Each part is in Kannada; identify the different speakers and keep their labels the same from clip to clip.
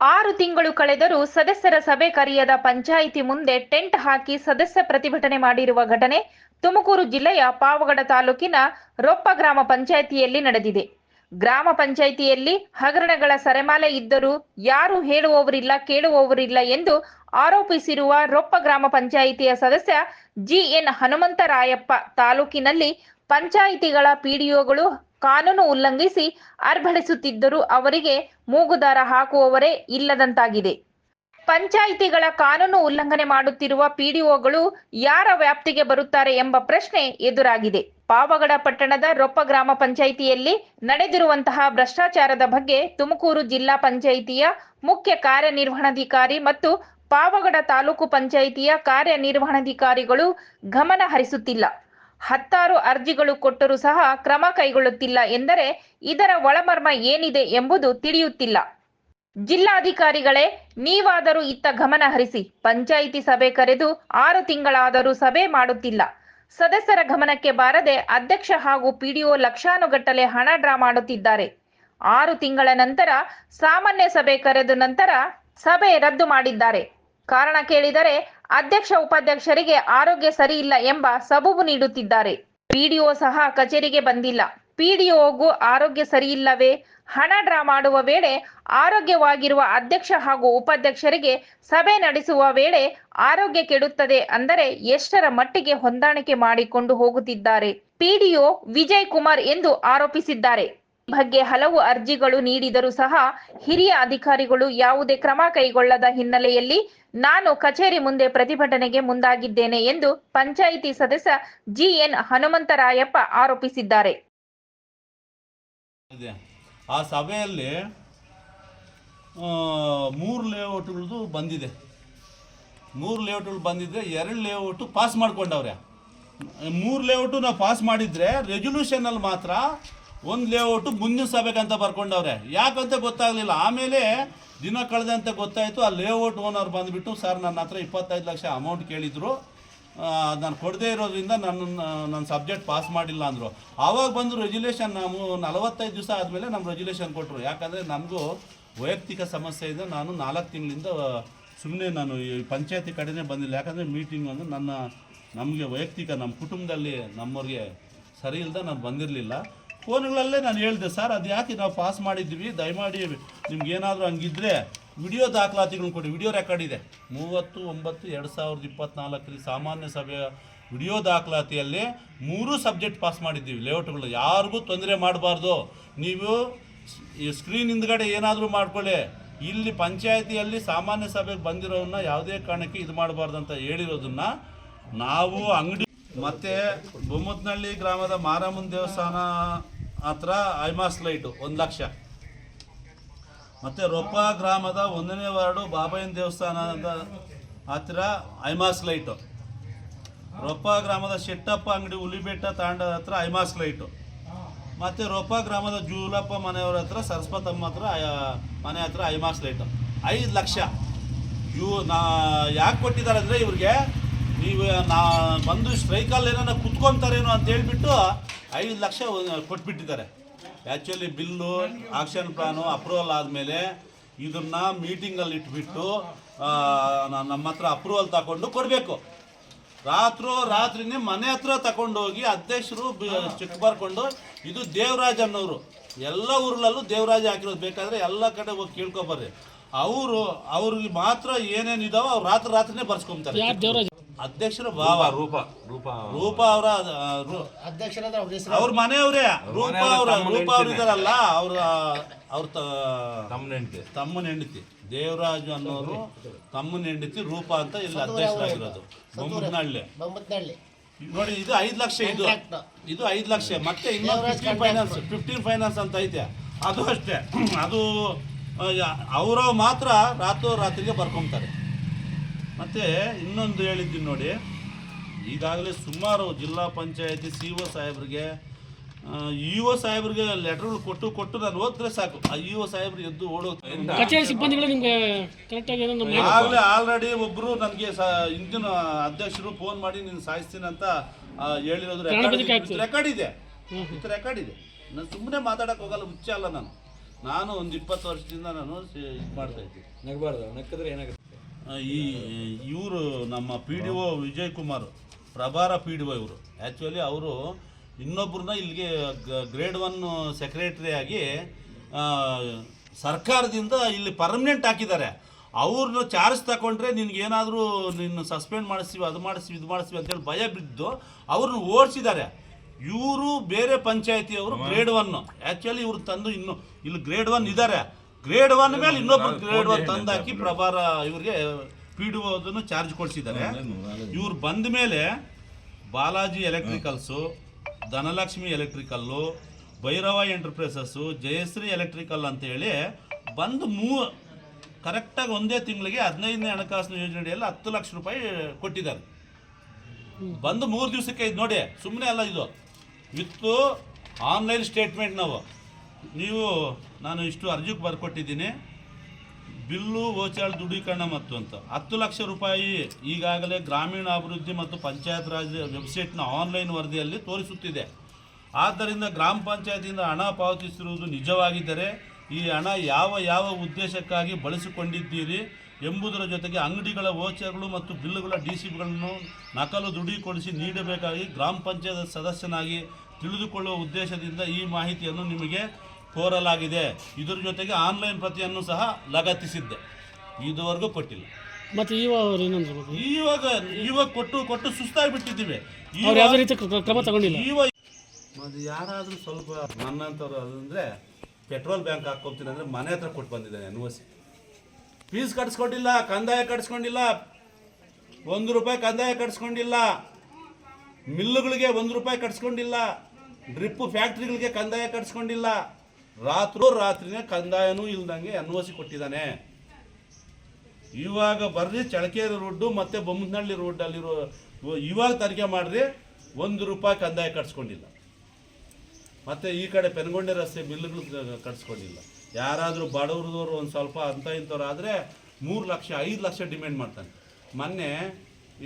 Speaker 1: ಆರು ತಿಂಗಳು ಕಳೆದರೂ ಸದಸ್ಯರ ಸಭೆ ಕರೆಯದ ಪಂಚಾಯಿತಿ ಮುಂದೆ ಟೆಂಟ್ ಹಾಕಿ ಸದಸ್ಯ ಪ್ರತಿಭಟನೆ ಮಾಡಿರುವ ಘಟನೆ ತುಮಕೂರು ಜಿಲ್ಲೆಯ ಪಾವಗಡ ತಾಲೂಕಿನ ರೊಪ್ಪ ಗ್ರಾಮ ಪಂಚಾಯಿತಿಯಲ್ಲಿ ನಡೆದಿದೆ. ಗ್ರಾಮ ಪಂಚಾಯಿತಿಯಲ್ಲಿ ಹಗರಣಗಳ ಸರೆಮಾಲೆ ಇದ್ದರೂ ಯಾರು ಹೇಳುವವರಿಲ್ಲ, ಕೇಳುವವರಿಲ್ಲ ಎಂದು ಆರೋಪಿಸಿರುವ ರೊಪ್ಪ ಗ್ರಾಮ ಪಂಚಾಯಿತಿಯ ಸದಸ್ಯ ಜಿಎನ್ ಹನುಮಂತರಾಯಪ್ಪ ತಾಲೂಕಿನಲ್ಲಿ ಪಂಚಾಯಿತಿಗಳ ಪಿಡಿಒಗಳು ಕಾನೂನು ಉಲ್ಲಂಘಿಸಿ ಅರ್ಭಡಿಸುತ್ತಿದ್ದರೂ ಅವರಿಗೆ ಮೂಗುದಾರ ಹಾಕುವವರೇ ಇಲ್ಲದಂತಾಗಿದೆ. ಪಂಚಾಯಿತಿಗಳ ಕಾನೂನು ಉಲ್ಲಂಘನೆ ಮಾಡುತ್ತಿರುವ ಪಿಡಿಒಗಳು ಯಾರ ವ್ಯಾಪ್ತಿಗೆ ಬರುತ್ತಾರೆ ಎಂಬ ಪ್ರಶ್ನೆ ಎದುರಾಗಿದೆ. ಪಾವಗಡ ಪಟ್ಟಣದ ರೊಪ್ಪ ಗ್ರಾಮ ಪಂಚಾಯಿತಿಯಲ್ಲಿ ನಡೆದಿರುವಂತಹ ಭ್ರಷ್ಟಾಚಾರದ ಬಗ್ಗೆ ತುಮಕೂರು ಜಿಲ್ಲಾ ಪಂಚಾಯಿತಿಯ ಮುಖ್ಯ ಕಾರ್ಯನಿರ್ವಹಣಾಧಿಕಾರಿ ಮತ್ತು ಪಾವಗಡ ತಾಲೂಕು ಪಂಚಾಯಿತಿಯ ಕಾರ್ಯನಿರ್ವಹಣಾಧಿಕಾರಿಗಳು ಗಮನ ಹರಿಸುತ್ತಿಲ್ಲ. ಹತ್ತಾರು ಅರ್ಜಿಗಳು ಕೊಟ್ಟರೂ ಸಹ ಕ್ರಮ ಕೈಗೊಳ್ಳುತ್ತಿಲ್ಲ ಎಂದರೆ ಇದರ ಒಳಮರ್ಮ ಏನಿದೆ ಎಂಬುದು ತಿಳಿಯುತ್ತಿಲ್ಲ. ಜಿಲ್ಲಾಧಿಕಾರಿಗಳೇ, ನೀವಾದರೂ ಇತ್ತ ಗಮನ ಹರಿಸಿ ಪಂಚಾಯಿತಿ ಸಭೆ ಕರೆದು ಆರು ತಿಂಗಳಾದರೂ ಸಭೆ ಮಾಡುತ್ತಿಲ್ಲ. ಸದಸ್ಯರ ಗಮನಕ್ಕೆ ಬಾರದೆ ಅಧ್ಯಕ್ಷ ಹಾಗೂ ಪಿಡಿಒ ಲಕ್ಷಾನುಗಟ್ಟಲೆ ಹಣ ಡ್ರಾ ಮಾಡುತ್ತಿದ್ದಾರೆ. ಆರು ತಿಂಗಳ ನಂತರ ಸಾಮಾನ್ಯ ಸಭೆ ಕರೆದು ನಂತರ ಸಭೆ ರದ್ದು ಮಾಡಿದ್ದಾರೆ. ಕಾರಣ ಕೇಳಿದರೆ ಅಧ್ಯಕ್ಷ ಉಪಾಧ್ಯಕ್ಷರಿಗೆ ಆರೋಗ್ಯ ಸರಿ ಇಲ್ಲ ಎಂಬ ಸಬೂಬು ನೀಡುತ್ತಿದ್ದಾರೆ. ಪಿಡಿಒ ಸಹ ಕಚೇರಿಗೆ ಬಂದಿಲ್ಲ. ಪಿಡಿಒಗೂ ಆರೋಗ್ಯ ಸರಿಯಿಲ್ಲವೇ? ಹಣ ಡ್ರಾ ಮಾಡುವ ವೇಳೆ ಆರೋಗ್ಯವಾಗಿರುವ ಅಧ್ಯಕ್ಷ ಹಾಗೂ ಉಪಾಧ್ಯಕ್ಷರಿಗೆ ಸಭೆ ನಡೆಸುವ ವೇಳೆ ಆರೋಗ್ಯ ಕೆಡುತ್ತದೆ ಅಂದರೆ ಎಷ್ಟರ ಮಟ್ಟಿಗೆ ಹೊಂದಾಣಿಕೆ ಮಾಡಿಕೊಂಡು ಹೋಗುತ್ತಿದ್ದಾರೆ? ಪಿಡಿಒ ವಿಜಯ್ ಕುಮಾರ್ ಎಂದು ಆರೋಪಿಸಿದ್ದಾರೆ. ಬಗ್ಗೆ ಹಲವು ಅರ್ಜಿಗಳು ನೀಡಿದರೂ ಸಹ ಹಿರಿಯ ಅಧಿಕಾರಿಗಳು ಯಾವುದೇ ಕ್ರಮ ಕೈಗೊಳ್ಳದ ಹಿನ್ನೆಲೆಯಲ್ಲಿ ನಾನು ಕಚೇರಿ ಮುಂದೆ ಪ್ರತಿಭಟನೆಗೆ ಮುಂದಾಗಿದ್ದೇನೆ ಎಂದು ಪಂಚಾಯಿತಿ ಸದಸ್ಯ ಜಿಎನ್ ಹನುಮಂತರಾಯಪ್ಪ ಆರೋಪಿಸಿದ್ದಾರೆ.
Speaker 2: ಆ ಸಭೆಯಲ್ಲಿ ಮೂರು ಲೇಔಟ್ಗಳದ್ದು ಬಂದಿದೆ. ಮೂರು ಲೇಔಟ್ಗಳು ಬಂದಿದೆ ಎರಡು ಲೇಔಟು ಪಾಸ್ ಮಾಡ್ಕೊಂಡವ್ರೆ. ಮೂರು ಲೇಔಟು ನಾವು ಪಾಸ್ ಮಾಡಿದರೆ ರೆಜುಲ್ಯೂಷನಲ್ಲಿ ಮಾತ್ರ ಒಂದು ಲೇಔಟು ಮುಂದಿನ ಬರ್ಕೊಂಡವ್ರೆ. ಯಾಕಂತ ಗೊತ್ತಾಗಲಿಲ್ಲ. ಆಮೇಲೆ ದಿನ ಕಳೆದಂತೆ ಗೊತ್ತಾಯಿತು. ಆ ಲೇಔಟ್ ಓನರ್ ಬಂದುಬಿಟ್ಟು, ಸರ್, ನನ್ನ ಹತ್ರ ಇಪ್ಪತ್ತೈದು ಲಕ್ಷ ಅಮೌಂಟ್ ಕೇಳಿದರು. ನಾನು ಕೊಡದೇ ಇರೋದ್ರಿಂದ ನನ್ನ ನನ್ನ ಸಬ್ಜೆಕ್ಟ್ ಪಾಸ್ ಮಾಡಿಲ್ಲ ಅಂದರು. ಆವಾಗ ಬಂದು ರೆಜುಲೇಷನ್ ನಾವು ನಲವತ್ತೈದು ದಿವಸ ಆದಮೇಲೆ ನಮ್ಮ ರೆಜುಲೇಷನ್ ಕೊಟ್ಟರು ಯಾಕಂದರೆ ನಮಗೂ ವೈಯಕ್ತಿಕ ಸಮಸ್ಯೆ ಇದೆ. ನಾನು ನಾಲ್ಕು ತಿಂಗಳಿಂದ ಸುಮ್ಮನೆ ನಾನು ಈ ಪಂಚಾಯತಿ ಕಡೆನೇ ಬಂದಿಲ್ಲ. ಯಾಕಂದರೆ ಮೀಟಿಂಗ್ ಅಂದರೆ ನನ್ನ, ನಮಗೆ ವೈಯಕ್ತಿಕ ನಮ್ಮ ಕುಟುಂಬದಲ್ಲಿ ನಮ್ಮವ್ರಿಗೆ ಸರಿ ಇಲ್ಲದ ನಾನು ಬಂದಿರಲಿಲ್ಲ. ಫೋನ್ಗಳಲ್ಲೇ ನಾನು ಹೇಳಿದೆ, ಸರ್ ಅದು ಯಾಕೆ ನಾವು ಪಾಸ್ ಮಾಡಿದ್ವಿ ದಯಮಾಡಿ ನಿಮ್ಗೆ ಏನಾದರೂ ಹಂಗಿದ್ರೆ ವಿಡಿಯೋ ದಾಖಲಾತಿಗಳನ್ನ ಕೊಡಿ. ವಿಡಿಯೋ ರೆಕಾರ್ಡ್ ಇದೆ. ಮೂವತ್ತು, ಒಂಬತ್ತು, ಎರಡು ಸಾವಿರದ ಇಪ್ಪತ್ತ್ನಾಲ್ಕರಲ್ಲಿ ಸಾಮಾನ್ಯ ಸಭೆಯ ವಿಡಿಯೋ ದಾಖಲಾತಿಯಲ್ಲಿ ಮೂರು ಸಬ್ಜೆಕ್ಟ್ ಪಾಸ್ ಮಾಡಿದ್ದೀವಿ. ಲೇಔಟ್ಗಳು ಯಾರಿಗೂ ತೊಂದರೆ ಮಾಡಬಾರ್ದು. ನೀವು ಸ್ಕ್ರೀನ್ ಹಿಂದ್ಗಡೆ ಏನಾದರೂ ಮಾಡ್ಕೊಳ್ಳಿ. ಇಲ್ಲಿ ಪಂಚಾಯತಿಯಲ್ಲಿ ಸಾಮಾನ್ಯ ಸಭೆಗೆ ಬಂದಿರೋನ್ನ ಯಾವುದೇ ಕಾರಣಕ್ಕೆ ಇದು ಮಾಡಬಾರ್ದು ಅಂತ ಹೇಳಿರೋದನ್ನ ನಾವು ಅಂಗಡಿ ಮತ್ತು ಬೊಮ್ಮತ್ನಹಳ್ಳಿ ಗ್ರಾಮದ ಮಾರಮ್ಮನ ದೇವಸ್ಥಾನ ಹತ್ರ ಐಮಾಸ್ ಲೈಟು, ಒಂದು ಲಕ್ಷ. ಮತ್ತು ರೊಪ್ಪ ಗ್ರಾಮದ ಒಂದನೇ ವಾರ್ಡು ಬಾಬಯ್ಯನ ದೇವಸ್ಥಾನದ ಹತ್ತಿರ ಐಮಾಸ್ ಲೈಟು. ರೊಪ್ಪ ಗ್ರಾಮದ ಶೆಟ್ಟಪ್ಪ ಅಂಗಡಿ ಹುಲಿಬೆಟ್ಟ ತಾಂಡ ಹತ್ರ ಐಮಾಸ್ ಲೈಟು. ಮತ್ತು ರೊಪ್ಪ ಗ್ರಾಮದ ಜೂಲಪ್ಪ ಮನೆಯವರ ಹತ್ರ ಸರಸ್ವತಮ್ಮ ಹತ್ರ ಮನೆ ಹತ್ರ ಐಮಾಸ್ ಲೈಟು. ಐದು ಲಕ್ಷ. ಇವು ನಾ, ಯಾಕೆ ಕೊಟ್ಟಿದ್ದಾರೆ ಅಂದರೆ ಇವ್ರಿಗೆ, ನೀವು ನಾ, ಬಂದು ಸ್ಟ್ರೈಕಲ್ಲಿ ಏನೋ ಕುತ್ಕೊತಾರೇನೋ ಅಂತ ಹೇಳ್ಬಿಟ್ಟು ಐದು lakh ಕೊಟ್ಬಿಟ್ಟಿದ್ದಾರೆ. Actually bill action plan approval ಆದಮೇಲೆ ಇದನ್ನ ಮೀಟಿಂಗಲ್ಲಿ ಇಟ್ಬಿಟ್ಟು ನಮ್ಮ ಹತ್ರ ಅಪ್ರೂವಲ್ ತಗೊಂಡು ಕೊಡಬೇಕು. ರಾತ್ರೋ ರಾತ್ರಿನೇ ಮನೆ ಹತ್ರ ತಗೊಂಡೋಗಿ ಅಧ್ಯಕ್ಷರು ಚೆಕ್ ಬರ್ಕೊಂಡು ಇದು ದೇವರಾಜ್ ಅನ್ನೋರು. ಎಲ್ಲ ಊರಲ್ಲೂ ದೇವರಾಜ್ ಹಾಕಿರೋದು ಬೇಕಾದರೆ ಎಲ್ಲ ಕಡೆ ಹೋಗಿ ಕೇಳ್ಕೊಬರ್ರಿ ಅವರು, ಅವ್ರಿಗೆ ಮಾತ್ರ ಏನೇನಿದಾವೋ ಅವ್ರು ರಾತ್ರಿ ರಾತ್ರಿನೇ ಬರ್ಸ್ಕೊಂತಾರೆ. ಅಧ್ಯಕ್ಷರ ಭಾವ.
Speaker 3: ರೂಪ ರೂಪ
Speaker 2: ರೂಪ ಅವರ
Speaker 4: ಅಧ್ಯಕ್ಷರ ಅವ್ರ ಹೆಸರು?
Speaker 2: ಅವ್ರ ಮನೆಯವರೇ. ರೂಪ ಅವ್ರ ರೂಪ ಅವ್ರ ಇದಾರಲ್ಲ ಅವ್ರ ಅವ್ರ
Speaker 3: ತಮ್ಮನ ಹೆಂಡತಿ.
Speaker 2: ತಮ್ಮನ ಹೆಂಡತಿ. ದೇವರಾಜು ಅನ್ನೋರು ತಮ್ಮನ ಹೆಂಡತಿ ರೂಪ ಅಂತ ಇಲ್ಲಿ ಅಧ್ಯಕ್ಷರಾಗಿರೋದು. ಬೊಮ್ಮನಹಳ್ಳಿ
Speaker 4: ಬೊಮ್ಮತ್ನಹಳ್ಳಿ
Speaker 2: ನೋಡಿ ಇದು ಐದು ಲಕ್ಷ ಇದು. ಇದು ಐದು ಲಕ್ಷ. ಮತ್ತೆ ಇನ್ನೊಂದು ಫಿಫ್ಟೀನ್ ಫೈನಾನ್ಸ್ ಫಿಫ್ಟೀನ್ ಫೈನಾನ್ಸ್ ಅಂತ ಐತೆ. ಅದು ಅಷ್ಟೇ. ಅದು ಅವರು ಮಾತ್ರ ರಾತ್ರೋ ರಾತ್ರಿಗೆ ಬರ್ಕೊಂತಾರೆ. ಮತ್ತೆ ಇನ್ನೊಂದು ಹೇಳಿದ್ದೀನಿ ನೋಡಿ. ಈಗಾಗಲೇ ಸುಮಾರು ಜಿಲ್ಲಾ ಪಂಚಾಯತಿ ಸಿ ಒ ಸಾಹೇಬ್ರಿಗೆ ಇ ಒ ಸಾಹೇಬ್ರಿಗೆ ಲೆಟರ್ಗಳು ಕೊಟ್ಟು ಕೊಟ್ಟು ನಾನು ಓದಿದ್ರೆ ಸಾಕು. ಆ ಇ ಒ ಸಾಹೇಬ್ರಿಗೆ ಎದ್ದು ಓಡೋದು
Speaker 5: ಕಚೇರಿ ಸಿಬ್ಬಂದಿಗಳು ನಿಮ್ಗೆ ಕರೆಕ್ಟಾಗಿ ಏನೋ ನಮ್ಮ
Speaker 2: ಆಗಲೇ ಆಲ್ರೆಡಿ ಒಬ್ರು ನನಗೆ ಇಂದಿನ ಅಧ್ಯಕ್ಷರು ಫೋನ್ ಮಾಡಿ ನೀನು ಸಾಯಿಸ್ತೀನಿ ಅಂತ ಹೇಳಿರೋದು ರೆಕಾರ್ಡ್ ಇದೆ. ರೆಕಾರ್ಡ್ ಇದೆ. ನಾನು ಸುಮ್ಮನೆ ಮಾತಾಡಕ್ ಹೋಗಲ್ಲ ಹುಚ್ಚ ಅಲ್ಲ ನಾನು. ನಾನು ಒಂದು ಇಪ್ಪತ್ತು ವರ್ಷದಿಂದ ನಾನು ಇದು ಮಾಡ್ತಾ ಇದ್ದೀನಿ.
Speaker 3: ನಗಬಾರ್ದು ನಕ್ಕಿದ್ರೆ ಏನಾಗುತ್ತೆ?
Speaker 2: ಈ ಇವರು ನಮ್ಮ P D O Vijay Kumar ಪ್ರಭಾರ ಪಿ ಡಿ ಒ ಇವರು. ಆ್ಯಕ್ಚುಲಿ ಅವರು ಇನ್ನೊಬ್ಬರನ್ನ ಇಲ್ಲಿಗೆ ಗ್ರೇಡ್ ಒನ್ ಸೆಕ್ರೆಟರಿ ಆಗಿ ಆ, ಸರ್ಕಾರದಿಂದ ಇಲ್ಲಿ ಪರ್ಮನೆಂಟ್ ಹಾಕಿದ್ದಾರೆ. ಅವ್ರನ್ನ ಚಾರ್ಜ್ ತಗೊಂಡ್ರೆ ನಿನ್ಗೇನಾದರೂ ನಿನ್ನ ಸಸ್ಪೆಂಡ್ ಮಾಡಿಸ್ತೀವಿ ಅದು ಮಾಡಿಸ್ತೀವಿ ಇದು ಮಾಡಿಸ್ತೀವಿ ಅಂತೇಳಿ ಭಯ ಬಿದ್ದು ಅವ್ರನ್ನ ಓಡಿಸಿದ್ದಾರೆ. ಇವರು ಬೇರೆ ಪಂಚಾಯತಿಯವರು ಗ್ರೇಡ್ ಒನ್ ಆ್ಯಕ್ಚುಲಿ ಇವ್ರು ತಂದು ಇನ್ನು ಇಲ್ಲಿ ಗ್ರೇಡ್ ಒನ್ ಇದ್ದಾರೆ. ಗ್ರೇಡ್ ಒನ್ ಮೇಲೆ ಇನ್ನೊಬ್ರು ಗ್ರೇಡ್ ಒನ್ ತಂದಾಕಿ ಪ್ರಭಾರ ಇವ್ರಿಗೆ ಪಿ ಡಿ ಅದನ್ನು ಚಾರ್ಜ್ ಕೊಡಿಸಿದ್ದಾರೆ. ಇವ್ರು ಬಂದ ಮೇಲೆ Balaji electricals Dhanalakshmi electrical Bhairava enterprises Jayashree electrical ಅಂತೇಳಿ ಬಂದು ಮೂ ಕರೆಕ್ಟಾಗಿ ಒಂದೇ ತಿಂಗಳಿಗೆ ಹದಿನೈದನೇ ಹಣಕಾಸಿನ ಯೋಜನೆಯಲ್ಲಿ ಹತ್ತು ಲಕ್ಷ ರೂಪಾಯಿ ಕೊಟ್ಟಿದ್ದಾರೆ. ಬಂದು ಮೂರು ದಿವಸಕ್ಕೆ ಇದು ನೋಡಿ ಸುಮ್ಮನೆ ಅಲ್ಲ ಇದು. ವಿತ್ತು ಆನ್ಲೈನ್ ಸ್ಟೇಟ್ಮೆಂಟ್ ನಾವು. ನೀವು, ನಾನು ಇಷ್ಟು ಅರ್ಜಿಗೆ ಬರ್ಕೊಟ್ಟಿದ್ದೀನಿ. ಬಿಲ್ಲು ಓಚಾಳ್ ದೃಢೀಕರಣ ಮತ್ತು ಅಂತ. ಹತ್ತು ಲಕ್ಷ ರೂಪಾಯಿ ಈಗಾಗಲೇ ಗ್ರಾಮೀಣಾಭಿವೃದ್ಧಿ ಮತ್ತು ಪಂಚಾಯತ್ ರಾಜ್ ವೆಬ್ಸೈಟ್ನ ಆನ್ಲೈನ್ ವರದಿಯಲ್ಲಿ ತೋರಿಸುತ್ತಿದೆ. ಆದ್ದರಿಂದ ಗ್ರಾಮ ಪಂಚಾಯತಿಯಿಂದ ಹಣ ಪಾವತಿಸಿರುವುದು ನಿಜವಾಗಿದ್ದರೆ ಈ ಹಣ ಯಾವ ಯಾವ ಉದ್ದೇಶಕ್ಕಾಗಿ ಬಳಸಿಕೊಂಡಿದ್ದೀರಿ ಎಂಬುದರ ಜೊತೆಗೆ ಅಂಗಡಿಗಳ ಓಚರ್ಗಳು ಮತ್ತು ಬಿಲ್ಲುಗಳ ಡಿ ಸಿಗಳನ್ನು ನಕಲು ದೃಢೀಕರಿಸಿ ನೀಡಬೇಕಾಗಿ ಗ್ರಾಮ ಪಂಚಾಯತ್ ಸದಸ್ಯನಾಗಿ ತಿಳಿದುಕೊಳ್ಳುವ ಉದ್ದೇಶದಿಂದ ಈ ಮಾಹಿತಿಯನ್ನು ನಿಮಗೆ ಕೋರಲಾಗಿದೆ ಇದರ ಜೊತೆಗೆ ಆನ್ಲೈನ್ ಪ್ರತಿಯನ್ನು ಸಹ ಲಗತ್ತಿಸಿದ್ದೆ. ಇದುವರೆಗೂ ಕೊಟ್ಟಿಲ್ಲ.
Speaker 5: ಮತ್ತೆ ಇವಾಗ ಏನಂದ್ರು
Speaker 2: ಇವಾಗ ಇವಾಗ ಕೊಟ್ಟು ಕೊಟ್ಟು ಸುಸ್ತಾಗ್ಬಿಟ್ಟಿದ್ದೀವಿ.
Speaker 5: ಅವ್ರು ಯಾವ ರೀತಿ ಕ್ರಮ ತಗೊಂಡಿಲ್ಲ.
Speaker 2: ಇವಾಗ ಯಾರಾದರೂ ಸ್ವಲ್ಪ ನನ್ನಂಥವ್ರು ಅದಂದರೆ ಪೆಟ್ರೋಲ್ ಬ್ಯಾಂಕ್ ಹಾಕ್ಕೊಳ್ತೀನಿ ಅಂದರೆ ಮನೆ ಹತ್ರ ಕೊಟ್ಟು ಬಂದಿದ್ದಾನೆ ಅನ್ವಸಿ ಫೀಸ್ ಕಟ್ಸ್ಕೊಂಡಿಲ್ಲ ಕಂದಾಯ ಕಟ್ಸ್ಕೊಂಡಿಲ್ಲ. ಒಂದು ರೂಪಾಯಿ ಕಂದಾಯ ಕಟ್ಸ್ಕೊಂಡಿಲ್ಲ. ಮಿಲ್ಲುಗಳಿಗೆ ಒಂದು ರೂಪಾಯಿ ಕಟ್ಸ್ಕೊಂಡಿಲ್ಲ. ಡ್ರಿಪ್ಪು ಫ್ಯಾಕ್ಟ್ರಿಗಳಿಗೆ ಕಂದಾಯ ಕಟ್ಸ್ಕೊಂಡಿಲ್ಲ. ರಾತ್ರೋ ರಾತ್ರಿನೇ ಕಂದಾಯನೂ ಇಲ್ದಂಗೆ ಎನ್ ಒ ಸಿ ಕೊಟ್ಟಿದ್ದಾನೆ. ಇವಾಗ ಬರ್ರಿ ಚಳಕೇರಿ ರೋಡ್ಡು ಮತ್ತು ಬೊಮ್ಮನಹಳ್ಳಿ ರೋಡಲ್ಲಿರೋ ಇವಾಗ ತನಿಖೆ ಮಾಡ್ರಿ, ಒಂದು ರೂಪಾಯಿ ಕಂದಾಯ ಕಟ್ಸ್ಕೊಂಡಿಲ್ಲ. ಮತ್ತೆ ಈ ಕಡೆ ಪೆನಗೊಂಡೆ ರಸ್ತೆ ಬಿಲ್ಗಳು ಕಟ್ಸ್ಕೊಂಡಿಲ್ಲ. ಯಾರಾದರೂ ಬಡವ್ರದವ್ರು ಒಂದು ಸ್ವಲ್ಪ ಅಂತ ಇಂಥವ್ರು ಆದರೆ ಮೂರು ಲಕ್ಷ, ಐದು ಲಕ್ಷ ಡಿಮ್ಯಾಂಡ್ ಮಾಡ್ತಾನೆ. ಮೊನ್ನೆ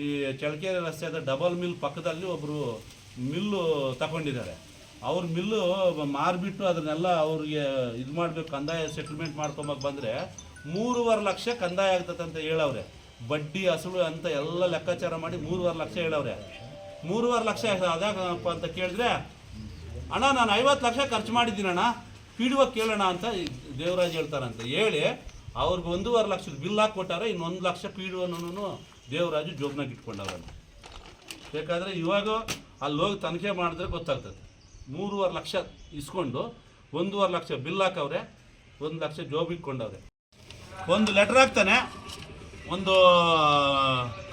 Speaker 2: ಈ ಚಳಕೇರಿ ರಸ್ತೆ ಡಬಲ್ ಮಿಲ್ ಪಕ್ಕದಲ್ಲಿ ಒಬ್ಬರು ಮಿಲ್ಲು ತಗೊಂಡಿದ್ದಾರೆ. ಅವ್ರ ಮಿಲ್ಲು ಮಾರಿಬಿಟ್ಟು ಅದನ್ನೆಲ್ಲ ಅವ್ರಿಗೆ ಇದು ಮಾಡಬೇಕು, ಕಂದಾಯ ಸೆಟಲ್ಮೆಂಟ್ ಮಾಡ್ಕೊಂಬಕ್ ಬಂದರೆ ಮೂರುವರೆ ಲಕ್ಷ ಕಂದಾಯ ಆಗ್ತದೆ ಅಂತ ಹೇಳವ್ರೆ. ಬಡ್ಡಿ ಅಸಲು ಅಂತ ಎಲ್ಲ ಲೆಕ್ಕಾಚಾರ ಮಾಡಿ ಮೂರುವರೆ ಲಕ್ಷ ಹೇಳವ್ರೆ. ಮೂರುವರೆ ಲಕ್ಷ ಅದಾಗಪ್ಪ ಅಂತ ಕೇಳಿದ್ರೆ, ಅಣ್ಣ, ನಾನು ಐವತ್ತು ಲಕ್ಷ ಖರ್ಚು ಮಾಡಿದ್ದೀನಿ ಅಣ್ಣ ಪಿಡುವ ಕೇಳೋಣ ಅಂತ ದೇವರಾಜ್ ಹೇಳ್ತಾರಂತೆ. ಹೇಳಿ, ಅವ್ರಿಗೆ ಒಂದೂವರೆ ಲಕ್ಷದ ಬಿಲ್ ಹಾಕ್ಕೊಟ್ಟಾರೆ ಇನ್ನೊಂದು ಲಕ್ಷ ಪೀಡುವನೂ ದೇವರಾಜು ಜೋಬ್ನಾಗ ಇಟ್ಕೊಂಡವ್ರನ್ನ. ಬೇಕಾದರೆ ಇವಾಗ ಅಲ್ಲಿ ಹೋಗಿ ತನಿಖೆ ಮಾಡಿದ್ರೆ ಗೊತ್ತಾಗ್ತದೆ ಮೂರುವರೆ ಲಕ್ಷ ಇಸ್ಕೊಂಡು ಒಂದೂವರೆ ಲಕ್ಷ ಬಿಲ್ ಹಾಕವ್ರೆ, ಒಂದು ಲಕ್ಷ ಜೋಬ್ ಇಟ್ಕೊಂಡವ್ರೆ ಒಂದು ಲೆಟರ್ ಹಾಕ್ತಾನೆ, ಒಂದು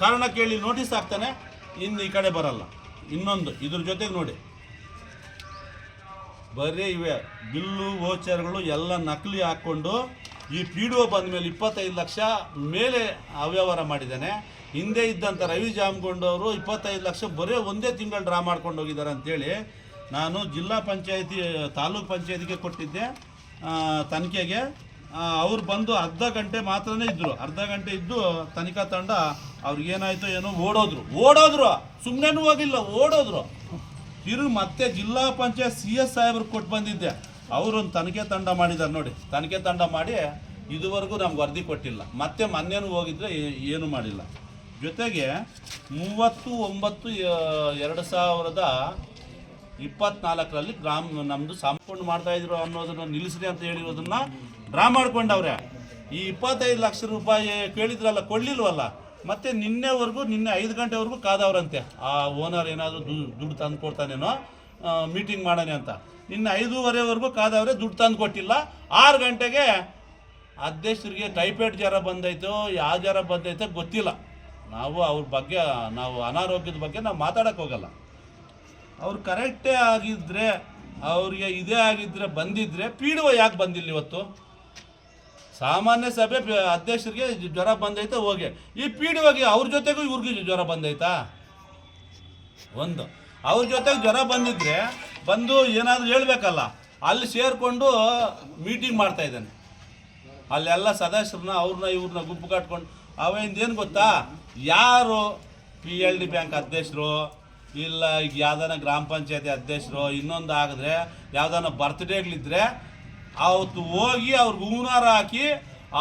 Speaker 2: ಕಾರಣ ಕೇಳಿ ನೋಟಿಸ್ ಹಾಕ್ತಾನೆ, ಇನ್ನು ಈ ಕಡೆ ಬರಲ್ಲ. ಇನ್ನೊಂದು, ಇದ್ರ ಜೊತೆಗೆ ನೋಡಿ. ಬರೀ ಇವೆ, ಬಿಲ್ಲು ವೋಚರ್ಗಳು ಎಲ್ಲ ನಕಲಿ ಹಾಕ್ಕೊಂಡು ಈ ಪಿ ಡಿ ಒ ಬಂದ ಮೇಲೆ ಇಪ್ಪತ್ತೈದು ಲಕ್ಷ ಮೇಲೆ ಅವ್ಯವಹಾರ ಮಾಡಿದ್ದಾನೆ. ಹಿಂದೆ ಇದ್ದಂಥ ರವಿ ಜಾಮ್ಗೊಂಡವರು ಇಪ್ಪತ್ತೈದು ಲಕ್ಷ ಬರೀ ಒಂದೇ ತಿಂಗಳು ಡ್ರಾ ಮಾಡ್ಕೊಂಡು ಹೋಗಿದ್ದಾರೆ ಅಂತೇಳಿ ನಾನು ಜಿಲ್ಲಾ ಪಂಚಾಯತಿ, ತಾಲೂಕ್ ಪಂಚಾಯತಿಗೆ ಕೊಟ್ಟಿದ್ದೆ. ತನಿಖೆಗೆ. ಅವ್ರು ಬಂದು ಅರ್ಧ ಗಂಟೆ ಮಾತ್ರನೇ ಇದ್ದರು ಅರ್ಧ ಗಂಟೆ ಇದ್ದು ತನಿಖಾ ತಂಡ ಅವ್ರಿಗೇನಾಯ್ತೋ ಏನೋ ಓಡೋದ್ರು. ಓಡೋದ್ರು. ಸುಮ್ಮನೆ ಹೋಗಿಲ್ಲ, ಓಡೋದ್ರು. ಇರು ಮತ್ತೆ ಜಿಲ್ಲಾ ಪಂಚಾಯತ್ ಸಿ ಎಸ್ ಸಾಹೇಬ್ರಿಗೆ ಕೊಟ್ಟು ಬಂದಿದ್ದೆ. ಅವರೊಂದು ತನಿಖೆ ತಂಡ ಮಾಡಿದ್ದಾರೆ ನೋಡಿ. ತನಿಖೆ ತಂಡ ಮಾಡಿ ಇದುವರೆಗೂ ನಮ್ಗೆ ವರದಿ ಕೊಟ್ಟಿಲ್ಲ. ಮತ್ತೆ ಮೊನ್ನೆನೂ ಹೋಗಿದ್ರೆ ಏನು ಮಾಡಿಲ್ಲ. ಜೊತೆಗೆ ಮೂವತ್ತು ಒಂಬತ್ತು ಎರಡು ಸಾವಿರದ ಇಪ್ಪತ್ನಾಲ್ಕರಲ್ಲಿ ಗ್ರಾಮ ನಮ್ಮದು ಸಂಪೂರ್ಣ ಮಾಡ್ತಾ ಇದ್ರು ಅನ್ನೋದನ್ನು ನಿಲ್ಲಿಸ್ರಿ ಅಂತ ಹೇಳಿರೋದನ್ನ ಡ್ರಾ ಮಾಡ್ಕೊಂಡವ್ರೆ. ಈ ಇಪ್ಪತ್ತೈದು ಲಕ್ಷ ರೂಪಾಯಿ ಕೇಳಿದ್ರಲ್ಲ, ಕೊಡ್ಲಿಲ್ವಲ್ಲ? ಮತ್ತೆ ನಿನ್ನೆವರೆಗೂ, ನಿನ್ನೆ ಐದು ಗಂಟೆವರೆಗೂ ಕಾದವ್ರಂತೆ. ಆ ಓನರ್ ಏನಾದರೂ ದುಡ್ಡು ತಂದು ಕೊಡ್ತಾನೇನೋ ಮೀಟಿಂಗ್ ಮಾಡೋಣ ಅಂತ. ನಿನ್ನೆ ಐದೂವರೆವರೆಗೂ ಕಾದವ್ರೆ, ದುಡ್ಡು ತಂದು ಕೊಟ್ಟಿಲ್ಲ. ಆರು ಗಂಟೆಗೆ ಅಧ್ಯಕ್ಷರಿಗೆ ಟೈಫಾಯ್ಡ್ ಜ್ವರ ಬಂದೈತೋ, ಯಾವ ಜ್ವರ ಬಂದೈತೋ ಗೊತ್ತಿಲ್ಲ. ನಾವು ಅವ್ರ ಬಗ್ಗೆ, ನಾವು ಅನಾರೋಗ್ಯದ ಬಗ್ಗೆ ನಾವು ಮಾತಾಡಕ್ಕೆ ಹೋಗಲ್ಲ. ಅವ್ರು ಕರೆಕ್ಟೇ ಆಗಿದ್ರೆ, ಅವ್ರಿಗೆ ಇದೇ ಆಗಿದ್ರೆ ಬಂದಿದ್ರೆ ಪೀಡುವ ಯಾಕೆ ಬಂದಿಲ್ಲ ಇವತ್ತು? ಸಾಮಾನ್ಯ ಸಭೆ ಅಧ್ಯಕ್ಷರಿಗೆ ಜ್ವರ ಬಂದೈತೆ, ಹೋಗಿ. ಈ ಪೀಡುವಾಗಿ ಅವ್ರ ಜೊತೆಗೂ ಇವ್ರಿಗೂ ಜ್ವರ ಬಂದೈತಾ? ಒಂದು. ಅವ್ರ ಜೊತೆಗೆ ಜ್ವರ ಬಂದಿದ್ರೆ ಬಂದು ಏನಾದರೂ ಹೇಳ್ಬೇಕಲ್ಲ, ಅಲ್ಲಿ ಸೇರಿಕೊಂಡು ಮೀಟಿಂಗ್ ಮಾಡ್ತಾ ಇದ್ದಾನೆ. ಅಲ್ಲೆಲ್ಲ ಸದಸ್ಯರನ್ನ, ಅವ್ರನ್ನ, ಇವ್ರನ್ನ ಗುಂಪು ಕಟ್ಕೊಂಡು ಅವೇನು ಗೊತ್ತಾ? ಯಾರು ಪಿ ಎಲ್ ಡಿ ಬ್ಯಾಂಕ್ ಅಧ್ಯಕ್ಷರು ಇಲ್ಲ, ಈಗ ಯಾವ್ದಾನ ಗ್ರಾಮ ಪಂಚಾಯತಿ ಅಧ್ಯಕ್ಷರು ಇನ್ನೊಂದು ಆಗಿದ್ರೆ ಯಾವ್ದಾನ ಬರ್ತ್ಡೇಗಳಿದ್ರೆ ಅವತ್ತು ಹೋಗಿ ಅವ್ರಿಗೆ ಹೂನಾರ ಹಾಕಿ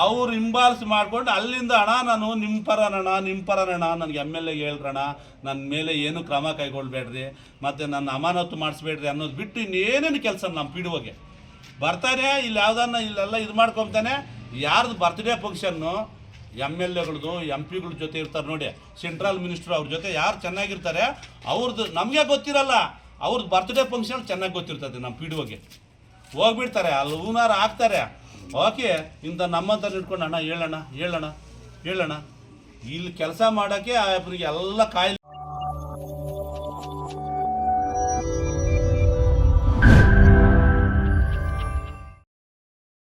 Speaker 2: ಅವ್ರು ಹಿಂಬಾಲಿಸಿ ಮಾಡ್ಕೊಂಡು ಅಲ್ಲಿಂದ, ಅಣ್ಣ, ನಾನು ನಿಮ್ಮ ಪರನಣ್ಣ ನಿಮ್ಮ ಪರನಣ್ಣ, ನನಗೆ ಎಂ ಎಲ್ ಎ ಹೇಳ್ರಣ ನನ್ನ ಮೇಲೆ ಏನು ಕ್ರಮ ಕೈಗೊಳ್ಬೇಡ್ರಿ, ಮತ್ತು ನನ್ನ ಅಮಾನತ್ತು ಮಾಡಿಸ್ಬೇಡ್ರಿ ಅನ್ನೋದು ಬಿಟ್ಟು ಇನ್ನೇನೇನು ಕೆಲಸ ನಮ್ಮ ಪಿ ಡಿ ಬರ್ತಾನೆ, ಇಲ್ಲಿ ಯಾವ್ದನ್ನ ಇಲ್ಲೆಲ್ಲ ಇದು ಮಾಡ್ಕೊತಾನೆ, ಯಾರ್ದು ಬರ್ತ್ಡೇ ಫಂಕ್ಷನ್ನು ಎಂ ಎಲ್ ಎಗಳದು ಎಂ ಪಿಗಳ ಜೊತೆ ಇರ್ತಾರೆ ನೋಡಿ. ಸೆಂಟ್ರಲ್ ಮಿನಿಸ್ಟ್ರು ಅವ್ರ ಜೊತೆ ಯಾರು ಚೆನ್ನಾಗಿರ್ತಾರೆ ಅವ್ರದ್ದು ನಮಗೆ ಗೊತ್ತಿರಲ್ಲ. ಅವ್ರದ್ದು ಬರ್ತ್ಡೇ ಫಂಕ್ಷನ್ ಚೆನ್ನಾಗಿ ಗೊತ್ತಿರ್ತದೆ ನಮ್ಮ ಪಿ ಹೋಗ್ಬಿಡ್ತಾರೆ, ಅಲ್ಲಿ ಹೂನಾರ ಹಾಕ್ತಾರೆ. ಓಕೆ ಇಂಥ ನಮ್ಮಂತ ಇಟ್ಕೊಂಡು ಅಣ್ಣ ಹೇಳೋಣ ಹೇಳೋಣ ಹೇಳೋಣ ಇಲ್ಲಿ ಕೆಲಸ ಮಾಡೋಕ್ಕೆ ಅವರಿಗೆ ಎಲ್ಲ ಕಾಯಿಲೆ